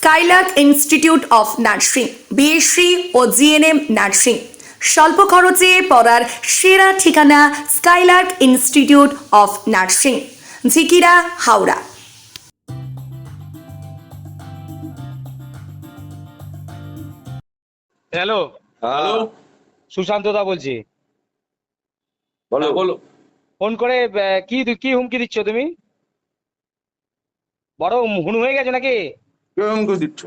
Skylark institute of nursing BSc O GNM nursing স্বল্প খরচে পড়ার সেরা ঠিকানা Skylark institute of nursing Jhikira Howrah. Hello. Hello Sushanta দা বলছি। বলো। বলো। ফোন করে আহ, কি কি হুমকি দিচ্ছ তুমি? বড় হুন হয়ে গেছো নাকি? কে হুমকি দিচ্ছ।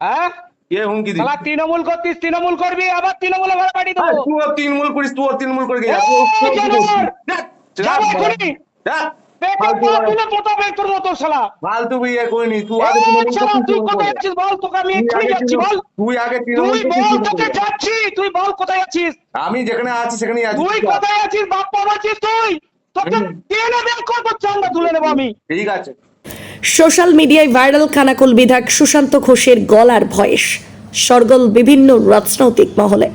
হ্যাঁ? কে হুমকি দিচ্ছ? তৃণমূল করতিস তৃণমূল করবি আবার তৃণমূলে ঘরে পাঠিয়ে দেবো। তুই আর তিনমূল করিস তুই করে গেছিস ফালতু বিয়ে করিনি আগে তৃণমূল তুই তৃণমূল করে। তোকে আমি আগে তৃণমূল- তুই তৃণমূল বল তৃণমূল কোথায় আছিস? যেখানে আছি সেখানে আছি তুই কোথায় আছিস? বাপ বাবাছিস তুই। তোকে বের তুলে নেব আমি। ঠিক আছে। সোশ্যাল মিডিয়ায় ভাইরাল খানাকুল বিধায়ক সুশান্ত ঘোষের গলার ভয়েস। সরগোল বিভিন্ন রাজনৈতিক মহলে।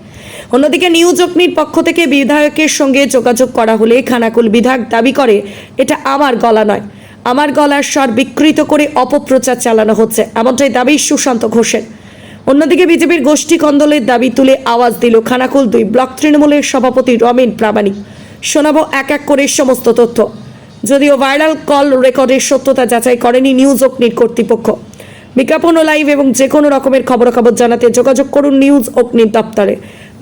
অন্যদিকে নিউজ অগ্নির পক্ষ থেকে বিধায়কের সঙ্গে যোগাযোগ করা হলে খানাকুল বিধায়ক দাবি করে, এটা আমার গলা নয়। আমার গলার স্বর বিকৃত করে অপপ্রচার চালানো হচ্ছে। এমনটাই দাবি সুশান্ত ঘোষের। অন্যদিকে বিজেপির গোষ্ঠী কন্দলের দাবি তুলে আওয়াজ দিল খানাকুল দুই ব্লক তৃণমূলের সভাপতি রমেন প্রামাণিক। শোনাবো এক এক করে সমস্ত তথ্য। যদিও ভাইরাল কল রেকর্ডের সত্যতা যাচাই করেনি নিউজ অগ্নির কর্তৃপক্ষ। বিজ্ঞাপন ও লাইভ এবং যে কোনো রকমের খবরাখবর জানাতে যোগাযোগ করুন নিউজ অগ্নির দপ্তরে।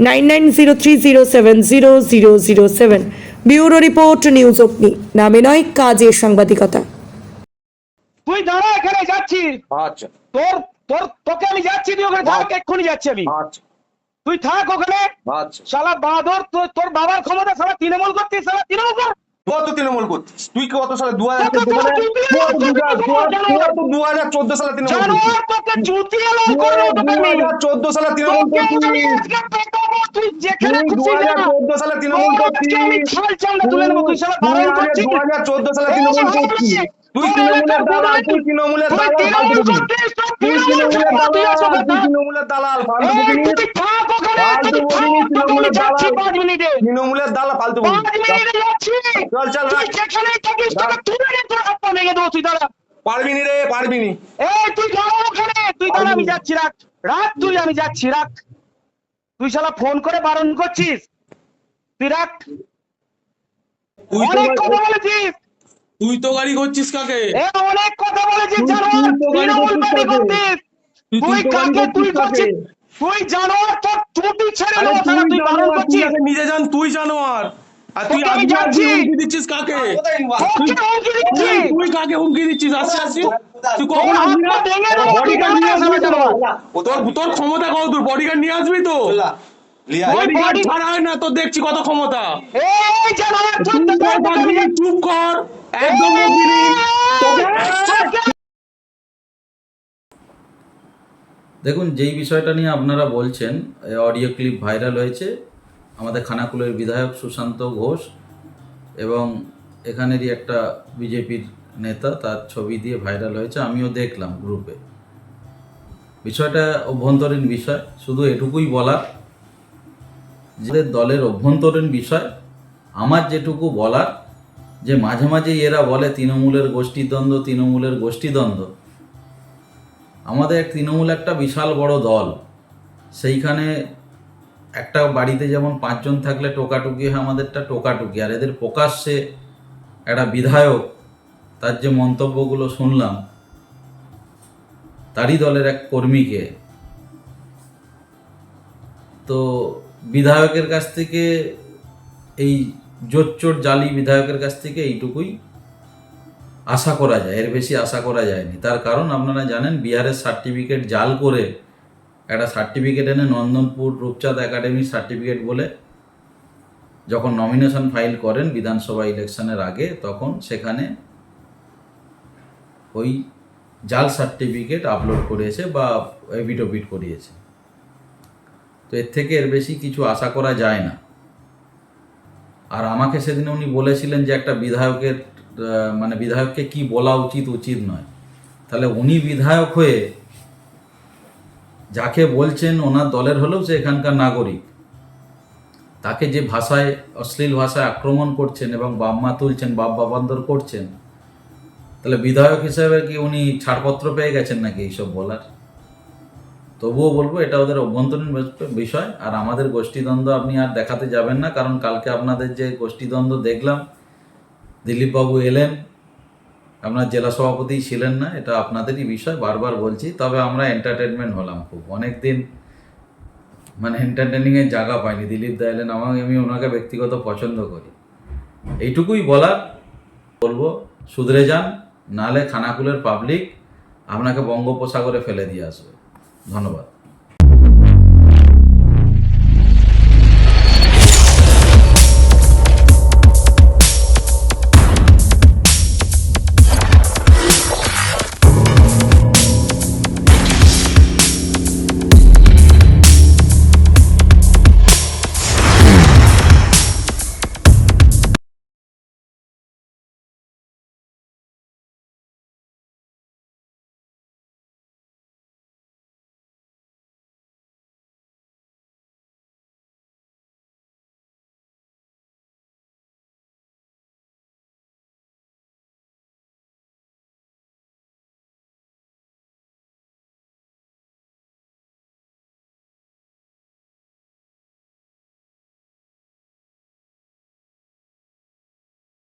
Nine nine zero three zero seven zero zero zero seven. Bureau report news Agni. নামে নয় কাজে সাংবাদিকতা। তুই দাঁড়া এখানে যাচ্ছি। আচ্ছা। তোর তোর তোকে আমি যাচ্ছি তুই ওখানে থাক এক্ষুনি যাচ্ছি আমি। আচ্ছা। তুই থাক ওখানে। আচ্ছা। শালা বাঁদর তোর তোর বাবার ক্ষমতা শালা তৃণমূল করতিস শালা তৃণমূল কর। তুই তো তৃণমূল করছিস তুই কত সালে দু হাজার কত চোদ্দ সালে তৃণমূল চোদ্দ সালে তৃণমূল 2014 সালে তৃণমূল 2014 সালে তৃণমূল করছিস। তুই তৃণমূলের দালাল, তুই তৃণমূলের দালাল, তুই তৃণমূলের দালাল, তুই তৃণমূলের দালাল, তৃণমূলের ফালতু। চল, চল। পারবি নি রে পারবি নি। এই, তুই দাঁড়া ওখানে, তুই দাঁড়া, আমি যাচ্ছি, রাখ। রাখ তুই, আমি যাচ্ছি, রাখ। তুই শালা ফোন করে বারণ করছিস? তুই রাখ। তুই তো অনেক কথা বলেছিস। তুই তো গাড়ি করছিস কাকে? অনেক কথা বলেছিস তুই- কাকে? তুই-? করছিস? তুই জানোয়ার তোর চুটি ছেড়ে আরে দেবো তুই বারণ করছিস? নিজে জান তুই জানোয়ার। আর তুই আমি যাচ্ছি। হুমকি দিচ্ছিস কাকে? হুমকি তুই- কাকে হুমকি দিচ্ছিস? আসছে আসছে। তুই কখন বডিগার্ড নিয়ে আসবি তো? জানোয়ার। তোর তোর ক্ষমতা কত তোর বডিগার্ড নিয়ে আসবি তো? ছাড়া হয় না তোর দেখছি কত ক্ষমতা। তোর চুপ কর। একদম তোকে- দেখুন, যেই বিষয়টা নিয়ে আপনারা বলছেন অডিও ক্লিপ ভাইরাল হয়েছে, আমাদের খানাকুলের বিধায়ক সুশান্ত ঘোষ এবং এখানেরই একটা বিজেপির নেতা, তার ছবি দিয়ে ভাইরাল হয়েছে, আমিও দেখলাম গ্রুপে বিষয়টা অভ্যন্তরীণ বিষয়, শুধু এটুকুই বলা যে দলের অভ্যন্তরীণ বিষয়, আমার যেটুকু বলার, যে মাঝে মাঝে এরা বলে, তৃণমূলের গোষ্ঠীদ্বন্দ্ব তৃণমূলের গোষ্ঠীদ্বন্দ্ব। আমাদের তৃণমূল একটা বিশাল বড় দল। সেইখানে একটা বাড়িতে যেমন পাঁচজন থাকলে টোকাটুকি হয়, আমাদেরটা টোকাটুকি। আর এদের প্রকাশ্যে একটা বিধায়ক, তার যে মন্তব্যগুলো শুনলাম, তারই দলের এক কর্মীকে। তো বিধায়কের কাছ থেকে এই জোচ্চোর জালি বিধায়কের কাছ থেকে এইটুকুই। আশা করা যায়, এর বেশি আশা করা যায়নি। তার কারণ আপনারা জানেন, বিহারের সার্টিফিকেট জাল করে একটা সার্টিফিকেট এনে নন্দনপুর রূপচাঁদ একাডেমির সার্টিফিকেট বলে যখন নমিনেশন ফাইল করেন বিধানসভা ইলেকশনের আগে, তখন সেখানে ওই জাল সার্টিফিকেট আপলোড করেছে বা এভিডোভিট করিয়েছে। তো এর থেকে এর বেশি কিছু আশা করা যায় না। আর আমাকে সেদিন উনি বলেছিলেন যে একটা বিধায়কের মানে বিধায়ককে কি বলা উচিত উচিত নয়। তাহলে উনি বিধায়ক হয়ে যাকে বলছেন ওনার দলের হলেও সে এখানকার নাগরিক, তাকে যে ভাষায়, অশ্লীল ভাষায় আক্রমণ করছেন এবং বাম্মা তুলছেন, বাপ বাবান্দর করছেন, তাহলে বিধায়ক হিসেবে কি উনি ছাড়পত্র পেয়ে গেছেন নাকি এইসব বলার? তবুও বলব, এটা ওদের অভ্যন্তরীণ বিষয়। আর আমাদের গোষ্ঠীদ্বন্দ্ব আপনি আর দেখাতে যাবেন না, কারণ কালকে আপনাদের যে গোষ্ঠীদ্বন্দ্ব দেখলাম দিলীপবাবু এলেন। আপনার জেলা সভাপতি ছিলেন না, এটা আপনাদেরই বিষয়, বারবার বলছি। তবে আমরা এন্টারটেনমেন্ট হলাম খুব। অনেক দিন মানে এন্টারটেনিংয়ের জায়গা পাইনি। দিলীপ দা এলেন, আমাকে আমি ওনাকে ব্যক্তিগত পছন্দ করি। এইটুকুই বলার। বলব শুধরে যান নাহলে খানাকুলের পাবলিক আপনাকে বঙ্গোপসাগরে ফেলে দিয়ে আসবে। ধন্যবাদ।